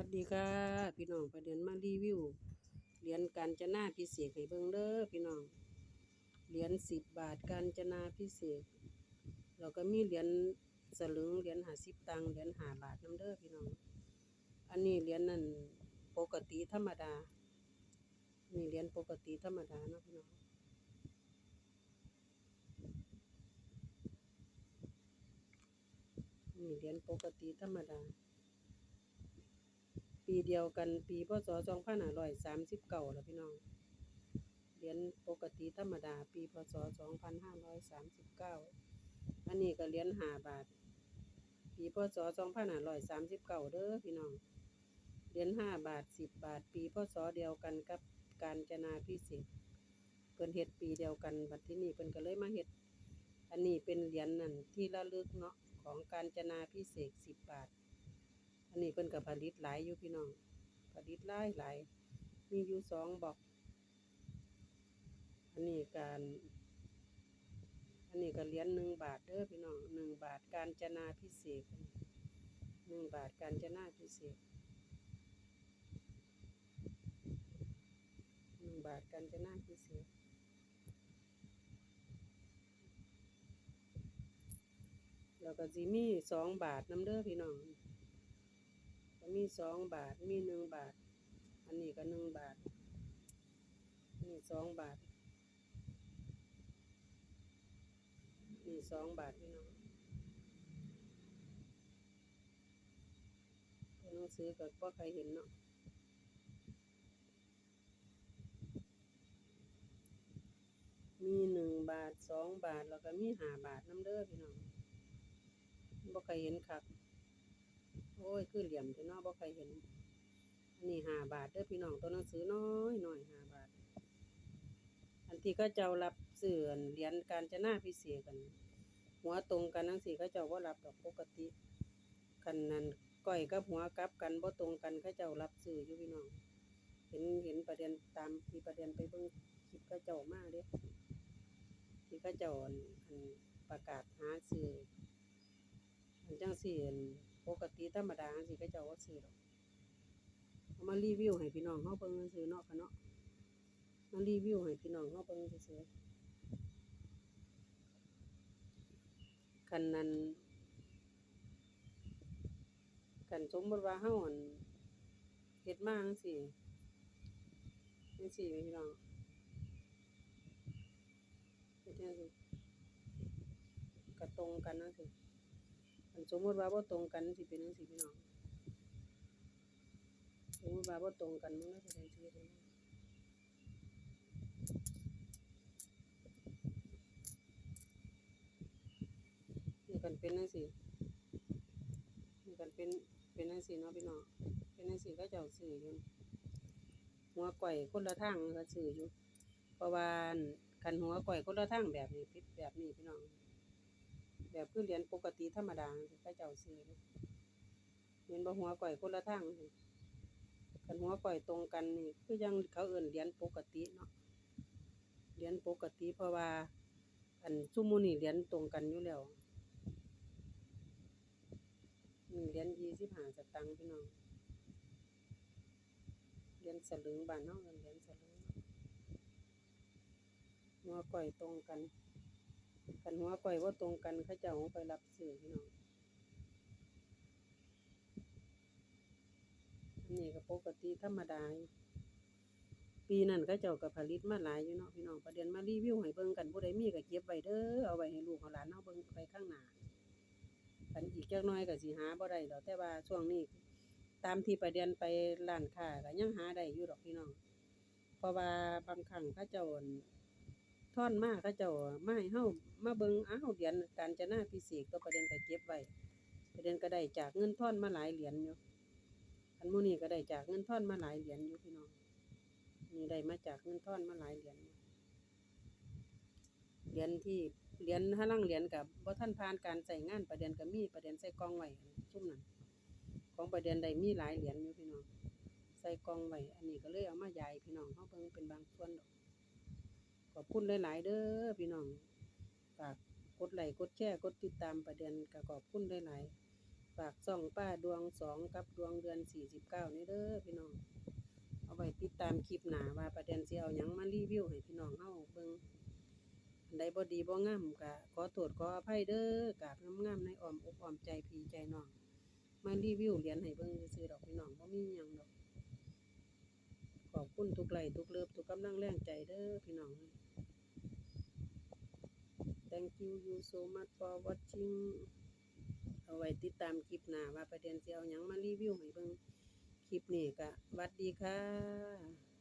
วัสดีค่ะพี่น้องประเด็นมารีวิวเหรียญการจนาพิเศษให้เบิ่งเด้อพี่น้องเหรียญสิบบาทการจนาพิเศษแล้วก็มีเหรียญสลึงเหรียญหาสิบตังเหรียญหาบาทนํเด้อพี่น้อง อันนี้เหรียญนั่นปกติธรรมดานี่เหรียญปกติธรรมดาเนาะพี่น้องนี่เหรียญปกติธรรมดา ปีเดียวกันปีพศ2539แล้วพี่น้อง เหรียญปกติธรรมดา ปีพศ2539อันนี้ก็เหรียญ5บาท ปีพศ2539เด้อพี่น้อง เหรียญ5บาท10บบาท ปีพศเดียวกันกับการจนาพิเศษเพิ่นเฮ็ดปีเดียวกันบัดที่นี้เพิ่นก็เลยมาเฮ็ดอันนี้เป็นเหรียญนั่นที่ระลึกเนาะของการจนาพิเศษก10บาท อันนี้เพิ่นก็ผลิตหลายอยู่พี่น้องผลิตหลายหลายมีอยู่สองบอกอันนี้การอันนี้ก็เหรียญหนึ่งบาทเด้อพี่น้องหนึ่งบาทการจนาพิเศษหนึ่งบาทการจนาพิเศษหนึ่งบาทการจนาพิเศษแล้วก็สิมีสองบาทน้ำเด้อพี่น้อง มีสองบาท มีหนึ่งบาท อันนี้ก็หนึ่งบาท นี่สองบาท นี่สองบาทพี่น้องตัวหนังสือก็บ่ใครเห็นเนาะมีหนึ่งบาทสองบาท แล้วก็มีห้าบาทน้ำเด้อพี่น้องบ่ใครเห็นคัก โอ้ย คือเหลี่ยมแต่เนาะบ่ใครเห็น อันนี้ห้าบาทเด้อพี่น้องตัวหนังสือน้อยน้อยห้าบาท อันที่เขาเจ้ารับซื้อนเหรียญการจะหน้าพิเศษกัน หัวตรงกันทั้งสี่เขาเจ้าบ่ารับดอกปกติคันนั้นก้อยกับหัวกลับกันบ่ตรงกันเขาเจ้ารับซื้ออยู่พี่น้อง เห็นเห็นประเด็นตามที่ประเด็นไปเบิ่งคลิปเขาเจ้ามากเด้ที่เขาเจ้าอันประกาศหาซื้ออันจังสี่อัน ปกติธรรมดาจังซี่เขาเจ้าบ่ซื้อดอกเอามารีวิวให้พี่น้องเฮาเบิ่งซื่อเนาะค่ะเนาะมารีวิวให้พี่น้องเฮาเบิ่งซื่อๆคันนั้นคันสมมุติว่าเฮาอั่นเฮ็ดมาจังซี่จังซี่พี่น้องเฮ็ดจังซี่ก็ตรงกันจังซี่ คันสมมติว่าบ่ตรงกันสิเป็นจังซี่พี่น้องสมมติว่าบ่ตรงกันมันก็สิเป็นจังซี่น้องนี่กันเป็นจังซี่นี่กันเป็นเป็นจังซี่เนาะพี่น้องเป็นจังซี่เขาเจ้าซื้ออยู่หัวก้อยคนละทางก็ซื้ออยู่เพราะว่านคันหัวก้อยคนละทางแบบนี้ผิดแบบนี้พี่น้อง แบบคือเหรียญปกติธรรมดาที่เขาเจ้าซื้ออยู่เห็นบ่หัวก้อยคนละทางนี่คันหัวก้อยตรงกันนี่คือยังเขาเอิ้นเหรียญปกติเนาะเหรียญปกติเพราะว่า อันซุมื้อนี้เหรียญตรงกันอยู่แล้วนี่เหรียญยี่สิบห้าสตางค์พี่น้องเหรียญสลึงบานเฮาเอิ้นเหรียญสลึงหัวก้อยตรงกัน คันหัวก้อยบ่าตรงกันเขาเจ้าเอาไปรับซื้อพี่น้องนนี้ก็ปกติธรรมดาปีนั้นเขาเจ้าก็ผลิตมาหลายอยู่เนาะพี่น้องประเด็นมารีวิวให้เบิ่งกันผู้ใดมีก็เก็บไว้เด้อเอาไว้ให้ลูกให้หลานเฮาเบิ่งไปข้างหน้าคันอีกจักน่อยก็สิหาบ่ได้ดอกแต่ว่าช่วงนี้ ตามที่ประเด็นไปร้านค้าก็ยังหาได้อยู่ดอกพี่น้องเพราะว่าบางครั้งเขาเจ้าอั่น ท่อนมาเขาเจ้ามาให้เฮามาเบิงอ้าวเหรียญการจะนาพิเศษก็ประเด็นก็เก็บไว้ประเด็นก็ได้จากเงินท่อนมาหลายเหรียญอยู่อันมูนี้ก็ได้จากเงินท่อนมาหลายเหรียญอยู่พี่น้องนี่ได้มาจากเงินท่อนมาหลายเหรียญเหรียญที่เหรียญห้าลังเหรียญกับบ่าทันผ่านการใช้งานประเด็นก็มีประเด็นใส่กองไว้ซุ่มนั้นของประเด็นใดมีหลายเหรียญอยู่พี่น้องใส่กองไว้อันนี้ก็เลยเอามายายพี่น้องเฮาเบิ่งเป็นบางส่วนดอก ขอบคุณหลายๆเด้อพี่น้องฝากกดไลค์กดแชร์กดติดตามประเด็นก็ขอบคุณหลายๆฝากส่องป้าดวงสองกับดวงเดือนสี่สิบเก้านี่เด้อพี่น้อง เอาไว้ติดตามคลิปหนาว่าประเด็นสิเอาหยังมารีวิวให้พี่น้องเฮาเบิ่งอันใดบ่ดีบ่งามก็ขอโทษขออภัยเด้อกราบงามๆในอ้อมอกอ้อมใจพี่ใจน้องมารีวิวเหรียญให้เบิ่งซื่อๆดอกพี่น้องบ่มีหยังดอกขอบคุณทุกไลค์ทุกเลิฟทุกกำลังแรงใจเด้อพี่น้อง Thank you you so much for watching เอาไว้ติดตามคลิปหน้าว่าประเด็นสิเอาหยังมารีวิวให้เบิ่งคลิปนี้ก็สวัดดีค่ะ